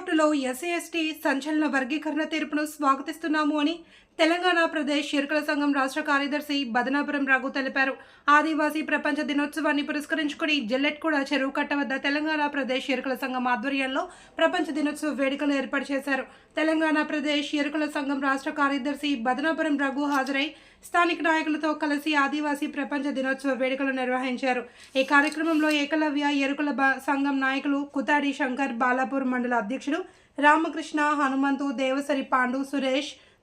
కోర్టులో SC ST సంచలన వర్గీకరణ తీర్పును స్వాగతిస్తున్నాము అని తెలంగాణ ప్రదేశ్ ఎరుకల సంఘం రాష్ట్ర కార్యదర్శి బదనాపురం రాఘు తెలిపారు. ఆదివాసీ ప్రపంచ దినోత్సవాన్ని పురస్కరించుకుని జల్లెట్కూడ చెరువు కట్ట వద్ద తెలంగాణ ప్రదేశ్ ఎరుకల సంఘం ఆధ్వర్యంలో ప్రపంచ దినోత్సవ వేడుకలు ఏర్పాటు చేశారు. తెలంగాణ ప్రదేశ్ ఎరుకల సంఘం రాష్ట్ర కార్యదర్శి బదనాపురం రఘు హాజరై స్థానిక నాయకులతో కలిసి ఆదివాసీ ప్రపంచ దినోత్సవ వేడుకలు నిర్వహించారు. ఈ కార్యక్రమంలో ఏకలవ్య ఎరుకల బ- సంఘం నాయకులు కుతాడి శంకర్ బాలాపూర్ మండల అధ్యక్షుడు రామకృష్ణ హనుమంతు దేవసరి పాండు సురేష్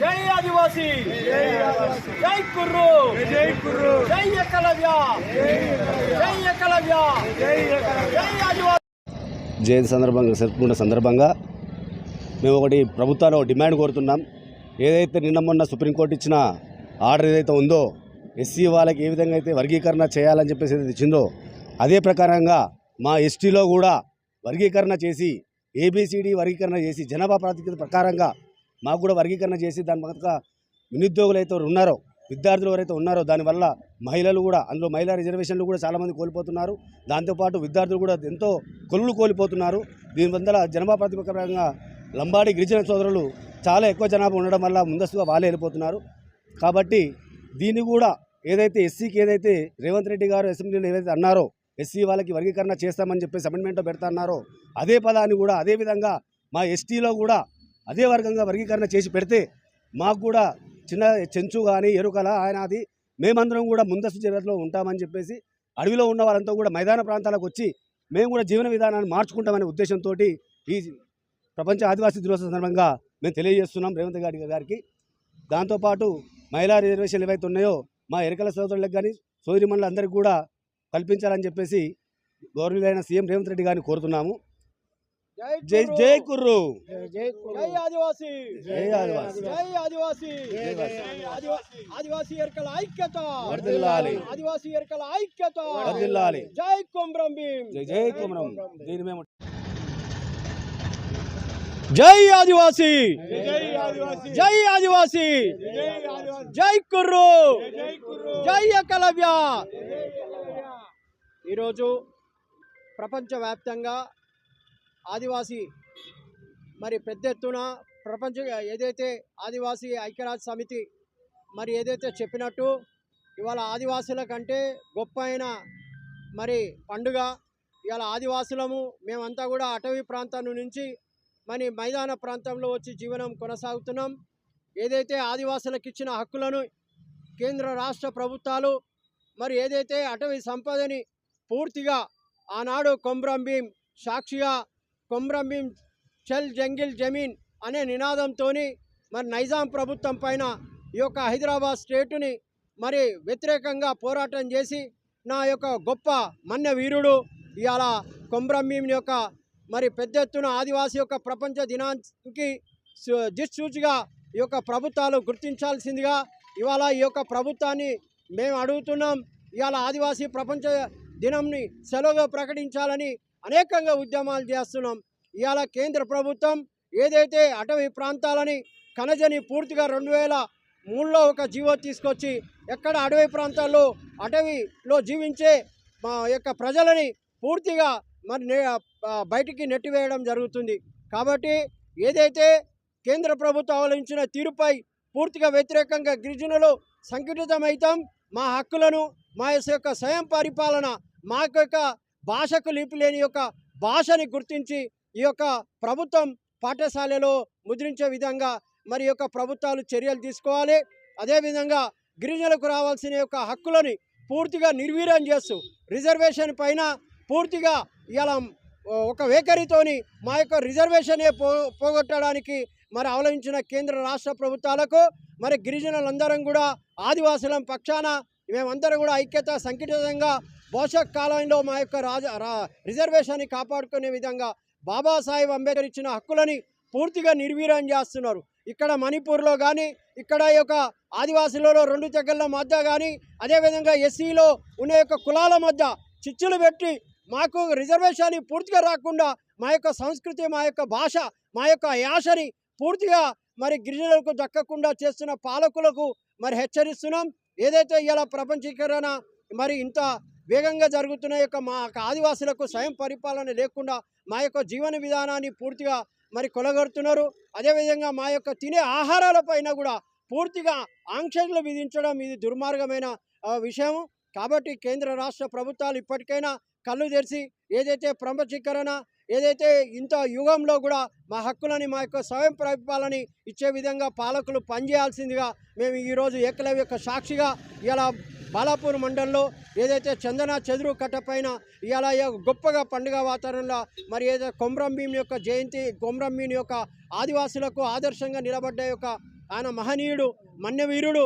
జై ఆదివాసి. జై కుర్రు. జై కుర్రు జై ఏకలవ్య జై ఏకలవ్య జై ఆదివాసి. జయంతి సందర్భంగా జరుపుకున్న సందర్భంగా మేము ఒకటి ప్రభుత్వాలు డిమాండ్ కోరుతున్నాం. ఏదైతే నిన్న మొన్న సుప్రీంకోర్టు ఇచ్చిన ఆర్డర్ ఏదైతే ఉందో ఎస్సీ వాళ్ళకి ఏ విధంగా అయితే వర్గీకరణ చేయాలని చెప్పేసి ఇచ్చిందో అదే ప్రకారంగా మా ఎస్టీలో కూడా వర్గీకరణ చేసి ఏబిసిడి వర్గీకరణ చేసి జనాభా ప్రాతిపదిక ప్రకారంగా మాకు కూడా వర్గీకరణ చేసి దాని పక్క నిరుద్యోగులు అయితే ఉన్నారో విద్యార్థులు ఎవరైతే ఉన్నారో దానివల్ల మహిళలు కూడా అందులో మహిళా రిజర్వేషన్లు కూడా చాలామంది కోల్పోతున్నారు. దాంతోపాటు విద్యార్థులు కూడా ఎంతో కొలువులు కోల్పోతున్నారు. దీనివల్ల జనాభా ప్రాతిపదికంగా లంబాడి గిరిజన సోదరులు చాలా ఎక్కువ జనాభా ఉండడం వల్ల ముందస్తుగా వాళ్ళే వెళ్ళిపోతున్నారు. కాబట్టి దీన్ని కూడా ఏదైతే ఎస్సీకి ఏదైతే రేవంత్ రెడ్డి గారు అసెంబ్లీలో ఏదైతే అన్నారో ఎస్సీ వాళ్ళకి వర్గీకరణ చేస్తామని చెప్పేసి అమెండ్మెంట్లో పెడతా అన్నారో అదే పదాన్ని కూడా అదే విధంగా మా ఎస్టీలో కూడా అదే వర్గంగా వర్గీకరణ చేసి పెడితే మాకు కూడా చిన్న చెంచు కానీ ఎరుకల ఆయన అది మేమందరం కూడా ముందస్తు చర్యలో ఉంటామని చెప్పేసి అడవిలో ఉన్న వాళ్ళంతా కూడా మైదాన ప్రాంతాలకు వచ్చి మేము కూడా జీవన విధానాన్ని మార్చుకుంటామనే ఉద్దేశంతో ఈ ప్రపంచ ఆదివాసీ దినోత్సవ సందర్భంగా మేము తెలియజేస్తున్నాం రేవంత్ గారి గారికి. దాంతోపాటు మహిళా రిజర్వేషన్లు ఏవైతే ఉన్నాయో మా ఎరకల సోదరులకు కానీ సోదరిమణులు అందరికీ కూడా కల్పించాలని చెప్పేసి గౌరవనీయులైన సీఎం రేవంత్ రెడ్డి గారిని కోరుతున్నాము. జై జై కుర్రు. జై ఆదివాసి. జై ఆదివాసి. జై ఆదివాసి. ఆదివాసి. ఎరకల ఐక్యత. వర్ధిల్లాలి. ఆదివాసి ఎరకల ఐక్యత. వర్ధిల్లాలి. జై కొమ్రం భీం జై జై కుమరం. దీన్ని మేము జై ఆదివాసి! జై ఆదివాసి! జై కుర్రు! జై ఏకలవ్య ఈరోజు ప్రపంచవ్యాప్తంగా ఆదివాసీ మరి పెద్ద ఎత్తున ప్రపంచ ఏదైతే ఆదివాసీ ఐక్యరాజ్య సమితి మరి ఏదైతే చెప్పినట్టు ఇవాళ ఆదివాసుల కంటే గొప్ప అయిన మరి పండుగ. ఇవాళ ఆదివాసులము మేమంతా కూడా అటవీ ప్రాంతం నుంచి మరి మైదాన ప్రాంతంలో వచ్చి జీవనం కొనసాగుతున్నాం. ఏదైతే ఆదివాసులకు ఇచ్చిన హక్కులను కేంద్ర రాష్ట్ర ప్రభుత్వాలు మరి ఏదైతే అటవీ సంపదని పూర్తిగా ఆనాడు కొమ్రం భీం సాక్షిగా కొమ్రం భీం చల్ జంగిల్ జమీన్ అనే నినాదంతో మరి నైజాం ప్రభుత్వం పైన ఈ యొక్క హైదరాబాద్ స్టేటుని మరి వ్యతిరేకంగా పోరాటం చేసి నా యొక్క గొప్ప మన్య వీరుడు ఇవాళ కొమ్రం భీం యొక్క మరి పెద్ద ఎత్తున ఆదివాసీ యొక్క ప్రపంచ దినానికి దిశూచిగా ఈ యొక్క ప్రభుత్వాలు గుర్తించాల్సిందిగా ఇవాళ ఈ యొక్క ప్రభుత్వాన్ని మేము అడుగుతున్నాం. ఇవాళ ఆదివాసీ ప్రపంచ దినంని సెలవుగా ప్రకటించాలని అనేకంగా ఉద్యమాలు చేస్తున్నాం. ఇవాళ కేంద్ర ప్రభుత్వం ఏదైతే అటవీ ప్రాంతాలని కనజని పూర్తిగా రెండు వేల మూడులో ఒక జీవో తీసుకొచ్చి ఎక్కడ అటవీ ప్రాంతాల్లో అటవీలో జీవించే మా యొక్క ప్రజలని పూర్తిగా మరి నే- బయటికి నెట్టివేయడం జరుగుతుంది. కాబట్టి ఏదైతే కేంద్ర ప్రభుత్వం అవలంబించిన తీరుపై పూర్తిగా వ్యతిరేకంగా గిరిజనులు సంఘటితమైతాం మా హక్కులను మా యొక్క స్వయం పరిపాలన మా యొక్క భాషకు లిపి లేని యొక్క భాషని గుర్తించి ఈ యొక్క ప్రభుత్వం పాఠశాలలో ముద్రించే విధంగా మరి యొక్క ప్రభుత్వాలు చర్యలు తీసుకోవాలి. అదేవిధంగా గిరిజనులకు రావాల్సిన యొక్క హక్కులని పూర్తిగా నిర్వీర్యం చేస్తూ రిజర్వేషన్ పైన పూర్తిగా ఇలా ఒక వేకరితోని మా యొక్క రిజర్వేషనే పో పోగొట్టడానికి మరి అవలంబించిన కేంద్ర రాష్ట్ర ప్రభుత్వాలకు మరి గిరిజనులందరం కూడా ఆదివాసులం పక్షాన మేమందరం కూడా ఐక్యత సంఘటితంగా భవిష్యత్ కాలంలో మా యొక్క రాజ రా రిజర్వేషన్ని కాపాడుకునే విధంగా బాబాసాహెబ్ అంబేద్కర్ ఇచ్చిన హక్కులని పూర్తిగా నిర్వీర్యం చేస్తున్నారు. ఇక్కడ మణిపూర్లో కానీ ఇక్కడ ఈ యొక్క ఆదివాసులలో రెండు తెగల మధ్య కానీ అదేవిధంగా ఎస్సీలో ఉన్న యొక్క కులాల మధ్య చిచ్చులు పెట్టి మాకు రిజర్వేషన్ పూర్తిగా రాకుండా మా యొక్క సంస్కృతి మా యొక్క భాష మా యొక్క యాసని పూర్తిగా మరి గిరిజనులకు దక్కకుండా చేస్తున్న పాలకులకు మరి హెచ్చరిస్తున్నాం. ఏదైతే ఇలా ప్రపంచీకరణ మరి ఇంత వేగంగా జరుగుతున్న యొక్క మా యొక్క ఆదివాసులకు స్వయం పరిపాలన లేకుండా మా యొక్క జీవన విధానాన్ని పూర్తిగా మరి కొలగొడుతున్నారు. అదేవిధంగా మా యొక్క తినే ఆహారాల పైన కూడా పూర్తిగా ఆంక్షలు విధించడం ఇది దుర్మార్గమైన విషయం కాబట్టి కేంద్ర రాష్ట్ర ప్రభుత్వాలు ఇప్పటికైనా కళ్ళు తెరిచి ఏదైతే ప్రపంచీకరణ ఏదైతే ఇంత యుగంలో కూడా మా హక్కులని మా యొక్క స్వయం ప్రతిపాలని ఇచ్చే విధంగా పాలకులు పనిచేయాల్సిందిగా మేము ఈరోజు ఏకలవ్య యొక్క సాక్షిగా ఇలా బాలాపూర్ మండలంలో ఏదైతే చందన చెదురు కట్ట పైన ఇవాళ గొప్పగా పండుగ వాతావరణంలో మరి ఏదైతే కొమ్రం భీమ్ యొక్క జయంతి కొమ్రం భీమ్ యొక్క ఆదివాసులకు ఆదర్శంగా నిలబడ్డ యొక్క ఆయన మహనీయుడు మన్యవీరుడు